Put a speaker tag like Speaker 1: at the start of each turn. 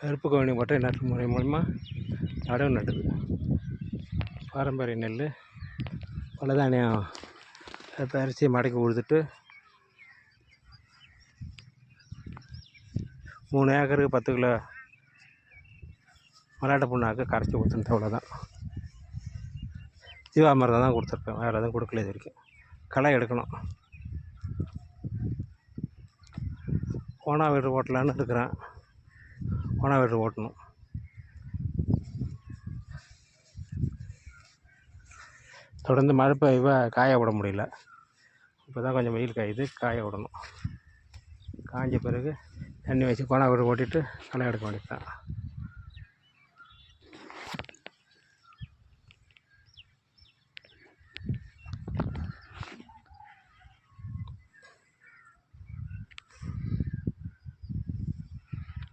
Speaker 1: கருப்பு கவுனி பட்டை நாற்று முறை மூலிமா நடவு நடுது. பாரம்பரிய நெல் பலதானியம் இப்போ அரிசியை மடக்கி உழுதுட்டு மூணு ஏக்கருக்கு பத்து கிலோ மலாட்டை புண்ணாக்கு கரைச்சி ஊற்றுனது அவ்வளோதான் ஜீவாமிர்தம் தான் கொடுத்துருக்கேன் வேறு எதுவும் கொடுக்கல இது வரைக்கும். களை எடுக்கணும். ஓனா வீடு ஓட்டலான்னு இருக்கிறேன். ஓனா ஓட்டணும். தொடர்ந்து மழை பெய்ய காய விட முடியல. இப்போ தான் கொஞ்சம் வெயில் காயுது காய விடணும். காஞ்ச பிறகு தண்ணி வச்சு கோணா வீடு ஓட்டிட்டு களை எடுக்க வேண்டியது தான்